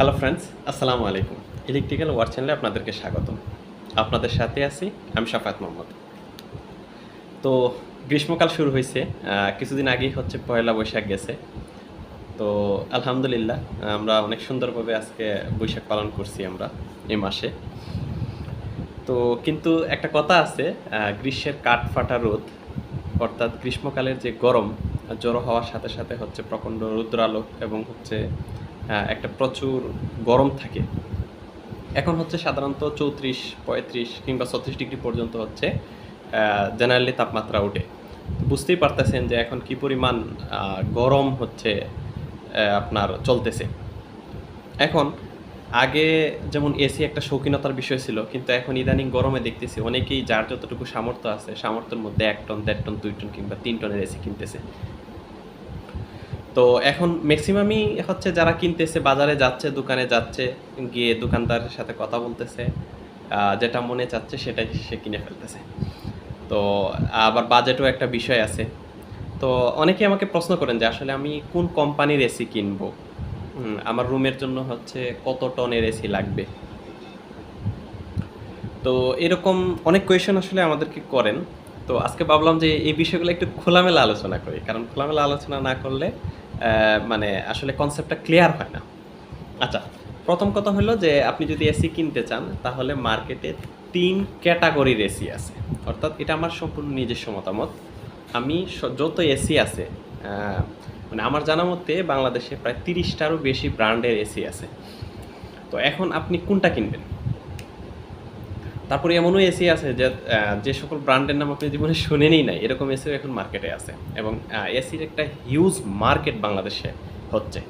Hello friends আসসালামু আলাইকুম। Electrical war চ্যানেলে আপনাদেরকে স্বাগতম। আপনাদের সাথে আছি আমি শাফাত মোহাম্মদ। তো গ্রীষ্মকাল শুরু হয়েছে কিছুদিন আগেই হচ্ছে পয়লা বৈশাখ গেছে। তো আলহামদুলিল্লাহ, আমরা অনেক সুন্দরভাবে আজকে বৈশাখ পালন করছি আমরা এই মাসে। তো কিন্তু একটা কথা আছে গ্রীষ্মের কাঠ ফাটা রোদ, অর্থাৎ গ্রীষ্মকালের যে গরম জড়ো হওয়ার সাথে সাথে হচ্ছে প্রচণ্ড রুদ্রালোক এবং হচ্ছে একটা প্রচুর গরম থাকে। এখন হচ্ছে সাধারণত চৌত্রিশ, পঁয়ত্রিশ কিংবা ছত্রিশ ডিগ্রি পর্যন্ত হচ্ছে জেনারেলি তাপমাত্রা ওঠে। বুঝতেই পারতেছেন যে এখন কি পরিমাণ গরম হচ্ছে আপনার চলতেছে। এখন আগে যেমন এসি একটা শৌখিনতার বিষয় ছিল, কিন্তু এখন ইদানিং গরমে দেখতেছি অনেকেই যার যতটুকু সামর্থ্য আছে, সামর্থ্যের মধ্যে এক টন, দেড় টন, দুই টন কিংবা তিন টনের এসি কিনতেছে। তো এখন ম্যাক্সিমামই হচ্ছে যারা কিনতেছে, বাজারে যাচ্ছে, দোকানে যাচ্ছে, গিয়ে দোকানদারের সাথে কথা বলতেছে যেটা মনে চাচ্ছে সেটাই সে কিনে ফেলতেছে। তো আবার বাজেটও একটা বিষয় আছে। তো অনেকে আমাকে প্রশ্ন করেন যে আসলে আমি কোন কোম্পানির এসি কিনবো? আমার রুমের জন্য হচ্ছে কত টনের এসি লাগবে? তো এরকম অনেক কোয়েশন আসলে আমাদেরকে করেন। তো আজকে ভাবলাম যে এই বিষয়গুলো একটু খোলামেলা আলোচনা করি। কারণ খোলামেলা আলোচনা না করলে মানে আসলে কনসেপ্টটা ক্লিয়ার হয় না। আচ্ছা প্রথম কথা হলো যে আপনি যদি এসি কিনতে চান, তাহলে মার্কেটে তিন ক্যাটাগরির এসি আছে। অর্থাৎ এটা আমার সম্পূর্ণ নিজস্ব মতামত। আমি যত এসি আছে মানে আমার জানা মতে বাংলাদেশে প্রায় তিরিশটারও বেশি ব্র্যান্ডের এসি আছে। তো এখন আপনি কোনটা কিনবেন? তারপরে এমনও এসি আছে যে যে সকল ব্র্যান্ডের নাম আপনি জীবনে শুনেনই নাই, এরকম এসিও এখন মার্কেটে আছে এবং এসির একটা হিউজ মার্কেট বাংলাদেশে হচ্ছে।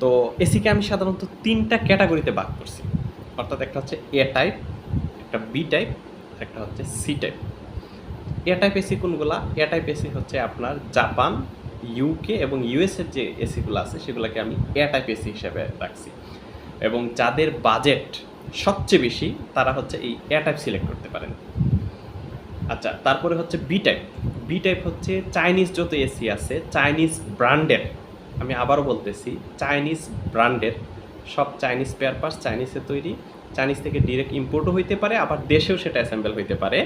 তো এসিকে আমি সাধারণত তিনটা ক্যাটাগরিতে ভাগ করছি। অর্থাৎ একটা হচ্ছে এ টাইপ একটা বি টাইপ একটা হচ্ছে C type A type AC কোনগুলা? এ টাইপ এসি হচ্ছে আপনার জাপান ইউকে এবং ইউএসের যে এসিগুলো আছে, সেগুলোকে আমি এ টাইপ এসি হিসেবে রাখছি। এবং যাদের বাজেট সবচেয়ে বেশি তারা হচ্ছে এই এ টাইপ সিলেক্ট করতে পারেন। আচ্ছা তারপরে হচ্ছে বি টাইপ বি টাইপ হচ্ছে চাইনিজ যত এসি আছে চাইনিজ ব্র্যান্ডের আমি আবারও বলতেছি চাইনিজ ব্র্যান্ডের সব চাইনিজ পেয়ার পার্টস চাইনিজে তৈরি। চাইনিজ থেকে ডিরেক্ট ইম্পোর্টও হইতে পারে, আবার দেশেও সেটা অ্যাসেম্বল হইতে পারে।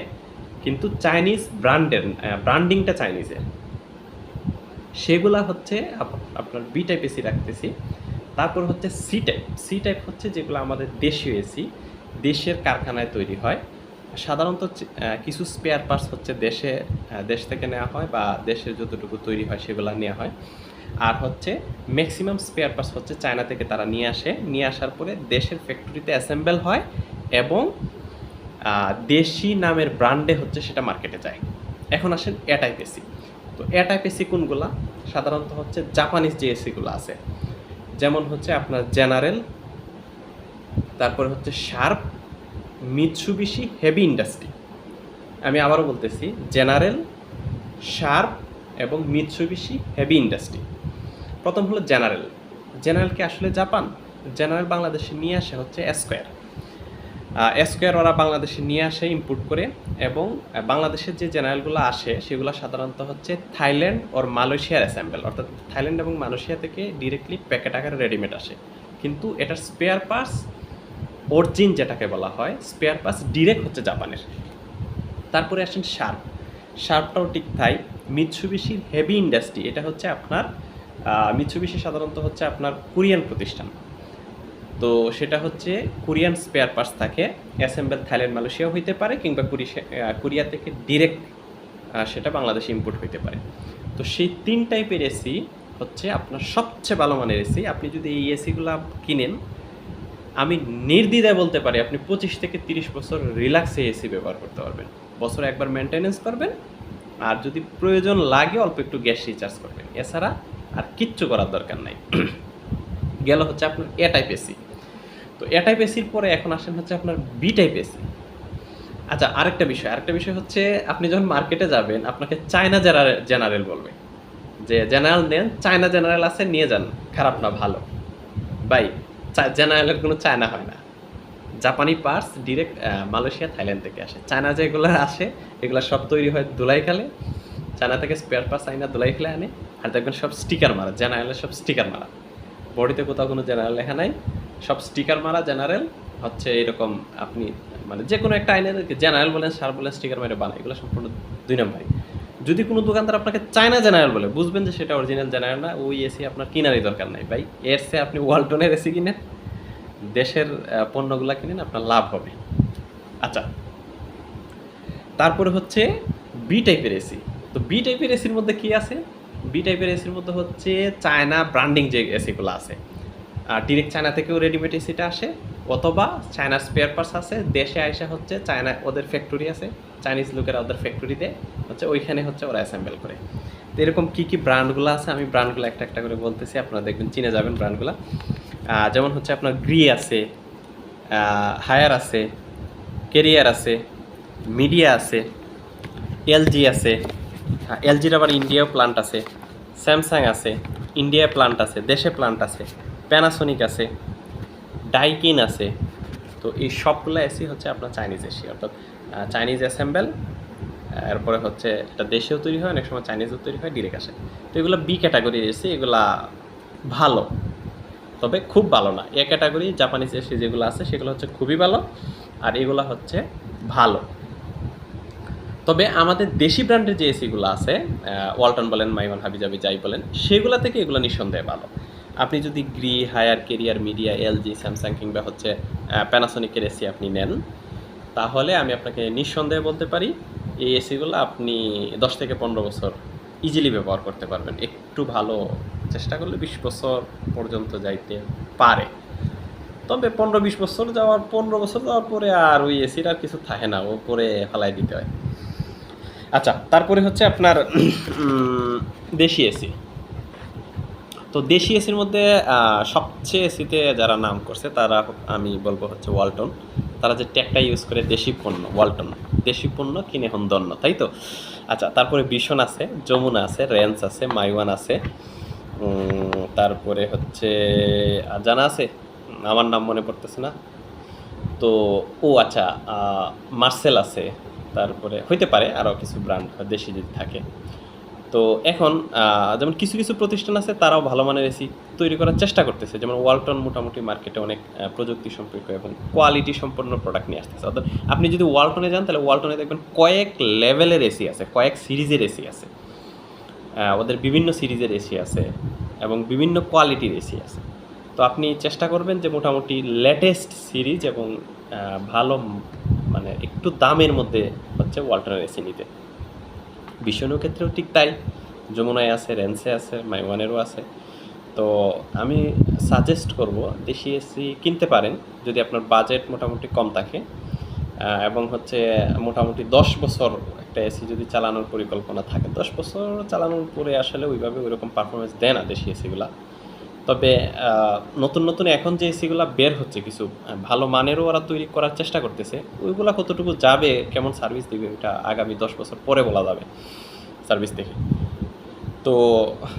কিন্তু চাইনিজ ব্র্যান্ডের ব্র্যান্ডিংটা চাইনিজের সেগুলা হচ্ছে আপনার বি টাইপ এসি রাখতেছি। তারপর হচ্ছে সি টাইপ সি টাইপ হচ্ছে যেগুলো আমাদের দেশীয় এসি দেশের কারখানায় তৈরি হয়। সাধারণত কিছু স্পেয়ার পার্টস হচ্ছে দেশে দেশ থেকে নেওয়া হয় বা দেশের যতটুকু তৈরি হয় সেগুলো নেওয়া হয়। আর হচ্ছে ম্যাক্সিমাম স্পেয়ার পার্টস হচ্ছে চায়না থেকে তারা নিয়ে আসে। নিয়ে আসার পরে দেশের ফ্যাক্টরিতে অ্যাসেম্বল হয় এবং দেশি নামের ব্র্যান্ডে হচ্ছে সেটা মার্কেটে যায়। এখন আসেন এ টাইপ এসি তো এ টাইপ এসি কোনগুলা? সাধারণত হচ্ছে জাপানিজ যে এসিগুলো আছে। যেমন হচ্ছে আপনার জেনারেল, তারপরে হচ্ছে শার্প, মিৎসুবিশি, হেভি ইন্ডাস্ট্রি। আমি আবারও বলতেছি, জেনারেল, শার্প এবং মিৎসুবিশি, হেভি ইন্ডাস্ট্রি। প্রথম হলো জেনারেল। জেনারেলকে আসলে জাপান? জেনারেল বাংলাদেশে নিয়ে আসে হচ্ছে স্কোয়ার স্কোয়ার ওরা বাংলাদেশে নিয়ে আসে ইম্পোর্ট করে, এবং বাংলাদেশের যে জেনারেলগুলো আসে, সেগুলো সাধারণত হচ্ছে থাইল্যান্ড ওর মালয়েশিয়ার অ্যাসেম্বল অর্থাৎ থাইল্যান্ড এবং মালয়েশিয়া থেকে ডিরেক্টলি প্যাকেট আকারে রেডিমেড আসে। কিন্তু এটার স্পেয়ার পার্টস অরিজিন যেটাকে বলা হয় স্পেয়ার পার্টস ডিরেক্ট হচ্ছে জাপানের তারপরে আসেন শার্প শার্পটাও ঠিক তাই। মিৎসুবিশির হেভি ইন্ডাস্ট্রি এটা হচ্ছে আপনার মিৎসুবিশি সাধারণত হচ্ছে আপনার কোরিয়ান প্রতিষ্ঠান। তো সেটা হচ্ছে কোরিয়ান স্পেয়ার পার্টস থাকে অ্যাসেম্বল থাইল্যান্ড মালয়েশিয়া হইতে পারে কিংবা কোরিয়া থেকে ডিরেক্ট সেটা বাংলাদেশে ইম্পোর্ট হইতে পারে। তো সেই তিন টাইপের এসি হচ্ছে আপনার সবচেয়ে ভালো মানের এসি আপনি যদি এই এসিগুলো কিনেন, আমি নির্দ্বিধায় বলতে পারি আপনি পঁচিশ থেকে তিরিশ বছর রিল্যাক্সে এসি ব্যবহার করতে পারবেন। বছরে একবার মেনটেনেন্স করবেন, আর যদি প্রয়োজন লাগে অল্প একটু গ্যাস রিচার্জ করবেন। এছাড়া আর কিচ্ছু করার দরকার নাই। গেল হচ্ছে আপনার এ টাইপ এসি তো এ টাইপ এসির পরে এখন আসেন হচ্ছে আপনার বি টাইপ এসি আচ্ছা আরেকটা বিষয় আরেকটা বিষয় হচ্ছে আপনি যখন মার্কেটে যাবেন, আপনাকে চায়না জেনারেল জেনারেল বলবে। যে জেনারেল নেন চায়না জেনারেল আছে, নিয়ে যান, খারাপ না, ভালো। ভাই জেনারেলের কোনো চায়না হয় না। জাপানি পার্টস ডিরেক্ট মালয়েশিয়া থাইল্যান্ড থেকে আসে। চায়না যেগুলো আসে, এগুলো সব তৈরি হয় দুলাই দুলাইখালে চায়না থেকে স্পেয়ার পার্টস আইনা দুলাইখালে আনে। আর দেখবেন সব স্টিকার মারা জেনারেলের সব স্টিকার মারা। বডিতে কোথাও কোনো জেনারেল লেখা নাই। সব স্টিকার মারা জেনারেল হচ্ছে এরকম আপনি মানে যে কোনো একটা আইনের জেনারেল বলেন সার বলেন স্টিকার মেরে বানায়, এগুলো সম্পূর্ণ দুই নম্বরই। যদি কোনো দোকানদার আপনাকে চায়না জেনারেল বলে, বুঝবেন যে সেটা অরিজিনাল জেনারেল না, ওই এসি আপনার কিনারই দরকার নাই। ভাই, এর চেয়ে আপনি ওয়ালটনের এসি কিনেন, দেশের পণ্যগুলো কিনেন, আপনার লাভ হবে। আচ্ছা তারপরে হচ্ছে বি টাইপের এসি তো বি টাইপের এসির মধ্যে কি আছে? বি টাইপের এসির মধ্যে হচ্ছে চায়না ব্র্যান্ডিং যে এসিগুলো আছে। ডিরেক্ট চায়না থেকেও রেডিমেড এসিটা আসে, অথবা চায়নার স্পেয়ার পার্টস আছে, দেশে আইসা হচ্ছে চায়না ওদের ফ্যাক্টরি আছে চাইনিজ লোকেরা ওদের ফ্যাক্টরিতে হচ্ছে ওইখানে হচ্ছে ওরা অ্যাসেম্বল করে। তো এরকম কী কী ব্র্যান্ডগুলো আছে, আমি ব্র্যান্ডগুলো একটা একটা করে বলতেছি, আপনারা দেখবেন চিনে যাবেন ব্র্যান্ডগুলো যেমন হচ্ছে আপনার গ্রি আছে হায়ার আছে কেরিয়ার আছে মিডিয়া আছে এলজি আছে এলজির আবার ইন্ডিয়াও প্লান্ট আছে স্যামসাং আছে ইন্ডিয়া প্লান্ট আছে, দেশে প্লান্ট আছে। প্যানাসোনিক আছে ডাইকিন আছে, তো এই সবগুলো এসি হচ্ছে আপনার চাইনিজ এসি অর্থাৎ চাইনিজ অ্যাসেম্বল এরপরে হচ্ছে এটা দেশেও তৈরি হয়, অনেক সময় চাইনিজও তৈরি হয় ডিরেক্ট আসে। তো এগুলো বি ক্যাটাগরি এসি এগুলা ভালো, তবে খুব ভালো না। এ ক্যাটাগরি জাপানিজ এসি যেগুলো আছে, সেগুলো হচ্ছে খুবই ভালো, আর এগুলো হচ্ছে ভালো। তবে আমাদের দেশি ব্র্যান্ডের যে এসিগুলো আছে ওয়ালটন বলেন মাইমান হাবিজাবি যাই বলেন, সেগুলো থেকে এগুলো নিঃসন্দেহে ভালো। আপনি যদি Gree Haier Carrier Midea LG Samsung কিংবা হচ্ছে প্যানাসোনিকের এসি আপনি নেন, তাহলে আমি আপনাকে নিঃসন্দেহে বলতে পারি, এই এসিগুলো আপনি দশ থেকে পনেরো বছর ইজিলি ব্যবহার করতে পারবেন। একটু ভালো চেষ্টা করলে বিশ বছর পর্যন্ত যাইতে পারে। তবে পনেরো বিশ বছর যাওয়ার, পনেরো বছর যাওয়ার পরে আর ওই এসির আর কিছু থাকে না ও পরে ফেলাই দিতে হয়। আচ্ছা তারপরে হচ্ছে আপনার দেশি এসি তো দেশি এসির মধ্যে সবচেয়ে এসিতে যারা নাম করছে, তারা আমি বলব হচ্ছে ওয়ালটন। তারা যে ট্যাগটা ইউজ করে দেশি পণ্য, ওয়ালটন। দেশি পণ্য কিনে হন দন্য তাই তো? আচ্ছা তারপরে ভীষণ আছে, যমুনা আছে, রেঞ্জ আছে, মাইওয়ান আছে তারপরে হচ্ছে জানা আছে? আমার নাম মনে পড়তেছে না। তো, ও আচ্ছা মার্সেল আছে, তারপরে হইতে পারে আরও কিছু ব্র্যান্ড দেশি যদি থাকে। তো এখন যেমন কিছু কিছু প্রতিষ্ঠান আছে, তারাও ভালো মানের এসি তৈরি করার চেষ্টা করতেছে। যেমন ওয়ালটন মোটামুটি মার্কেটে অনেক প্রযুক্তি সম্পর্ক এবং কোয়ালিটি সম্পন্ন প্রোডাক্ট নিয়ে আসতেছে। অর্থাৎ আপনি যদি ওয়ালটনে যান, তাহলে ওয়ালটনে দেখবেন কয়েক লেভেলের এসি আছে, কয়েক সিরিজের এসি আছে। ওদের বিভিন্ন সিরিজের এসি আছে এবং বিভিন্ন কোয়ালিটির এসি আছে। তো আপনি চেষ্টা করবেন যে মোটামুটি লেটেস্ট সিরিজ এবং ভালো মানে একটু দামের মধ্যে হচ্ছে ওয়ালটনের এসি নিতে। ভীষণের ক্ষেত্রেও ঠিক তাই। যমুনায় আছে রেন্সে আছে, মাইওয়ানেরও আছে। তো আমি সাজেস্ট করব দেশি এসি কিনতে পারেন যদি আপনার বাজেট মোটামুটি কম থাকে। এবং হচ্ছে মোটামুটি দশ বছর একটা এসি যদি চালানোর পরিকল্পনা থাকে, দশ বছর চালানোর পরে আসলে ওইভাবে ওইরকম পারফরমেন্স দেয় না দেশি এসিগুলা তবে নতুন নতুন এখন যে এসিগুলো বের হচ্ছে, কিছু ভালো মানেরও ওরা তৈরি করার চেষ্টা করতেছে। ওইগুলা কতটুকু যাবে, কেমন সার্ভিস দিবে ওটা আগামী দশ বছর পরে বলা যাবে সার্ভিস দেখে। তো,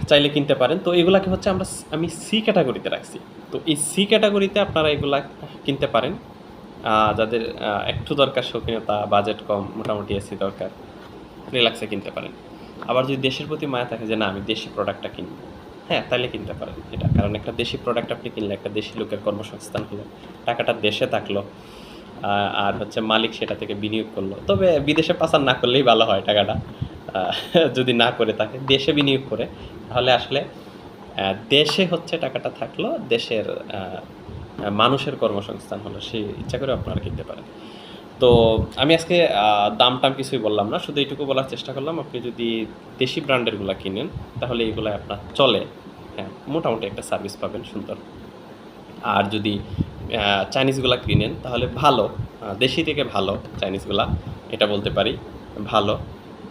চাইলে কিনতে পারেন। তো এগুলাকে হচ্ছে আমরা আমি সি ক্যাটাগরিতে রাখছি। তো এই সি ক্যাটাগরিতে আপনারা এগুলা কিনতে পারেন। যাদের একটু দরকার শৌখিনতা বাজেট কম, মোটামুটি এসি দরকার রিল্যাক্সে কিনতে পারেন। আবার যদি দেশের প্রতি মায়া থাকে যে, না, আমি দেশি প্রোডাক্টটা কিনবো। হ্যাঁ তাহলে কিনতে পারেন এটা। কারণ একটা দেশি প্রোডাক্ট আপনি কিনলে, একটা দেশি লোকের কর্মসংস্থান হলো, টাকাটা দেশে থাকল আর হচ্ছে মালিক সেটা থেকে বিনিয়োগ করল। তবে বিদেশে পাচার না করলেই ভালো হয় টাকাটা যদি না করে থাকে, দেশে বিনিয়োগ করে, তাহলে আসলে দেশে হচ্ছে টাকাটা থাকল, দেশের মানুষের কর্মসংস্থান হলো সে ইচ্ছা করে আপনারা কিনতে পারেন। তো আমি আজকে দাম টাম কিছুই বললাম না, শুধু এইটুকু বলার চেষ্টা করলাম, আপনি যদি দেশি ব্র্যান্ডেরগুলো কিনেন, তাহলে এইগুলো আপনার চলে। হ্যাঁ মোটামুটি একটা সার্ভিস পাবেন, সুন্দর। আর যদি চাইনিজগুলা কিনেন, তাহলে ভালো দেশি থেকে ভালো চাইনিজগুলা এটা বলতে পারি, ভালো।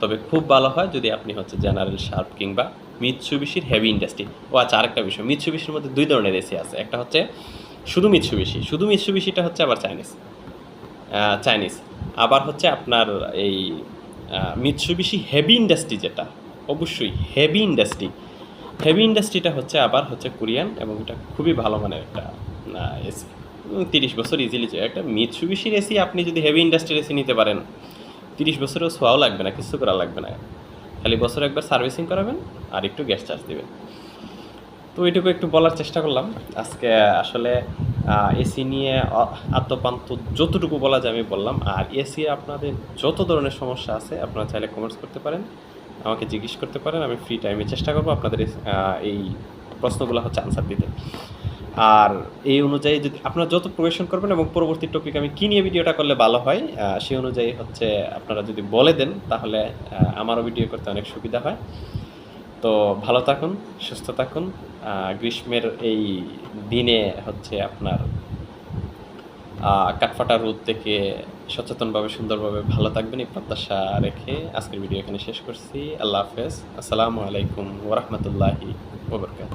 তবে খুব ভালো হয় যদি আপনি হচ্ছে জেনারেল শার্প কিংবা মিৎসুবিশির হেভি ইন্ডাস্ট্রি। ও আচ্ছা আরেকটা বিষয়, মিৎসুবিশির মধ্যে দুই ধরনের এসি আছে। একটা হচ্ছে শুধু মিৎসুবিশি, শুধু মিৎসুবিশিটা হচ্ছে আবার চাইনিজ। চাইনিজ। আবার হচ্ছে আপনার এই মিৎসুবিশি হেভি ইন্ডাস্ট্রি যেটা, অবশ্যই হেভি ইন্ডাস্ট্রি হেভি ইন্ডাস্ট্রিটা হচ্ছে আবার হচ্ছে কোরিয়ান এবং এটা খুবই ভালো মানের একটা এসি তিরিশ বছর ইজিলি যায় একটা মিৎসুবিশির এসি আপনি যদি হেভি ইন্ডাস্ট্রির এসি নিতে পারেন, তিরিশ বছরেও ছোঁয়াও লাগবে না, কিছু করা লাগবে না। খালি বছর একবার সার্ভিসিং করাবেন আর একটু গ্যাস চার্জ দিবেন। তো এটুকু একটু বলার চেষ্টা করলাম। আজকে আসলে এসি নিয়ে আদ্যপান্ত যতটুকু বলা যায় আমি বললাম। আর এসি আপনাদের যত ধরনের সমস্যা আছে, আপনারা চাইলে কমেন্টস করতে পারেন। আমাকে জিজ্ঞেস করতে পারেন, আমি ফ্রি টাইমে চেষ্টা করব আপনাদের এই- প্রশ্নগুলো হচ্ছে আনসার দিতে। আর এই অনুযায়ী যদি আপনারা যত প্রবেশন করবেন এবং পরবর্তী টপিক আমি কী নিয়ে ভিডিওটা করলে ভালো হয় সেই অনুযায়ী হচ্ছে আপনারা যদি বলে দেন, তাহলে আমারও ভিডিও করতে অনেক সুবিধা হয়। তো ভালো থাকুন, সুস্থ থাকুন। গ্রীষ্মের এই দিনে হচ্ছে আপনার কাঠফাটা রোদ থেকে সচেতনভাবে, সুন্দরভাবে ভালো থাকবেন এই প্রত্যাশা রেখে আজকের ভিডিও এখানে শেষ করছি। আল্লাহ হাফেজ। আসসালামু আলাইকুম ওরহমতুল্লাহি ওবরকাত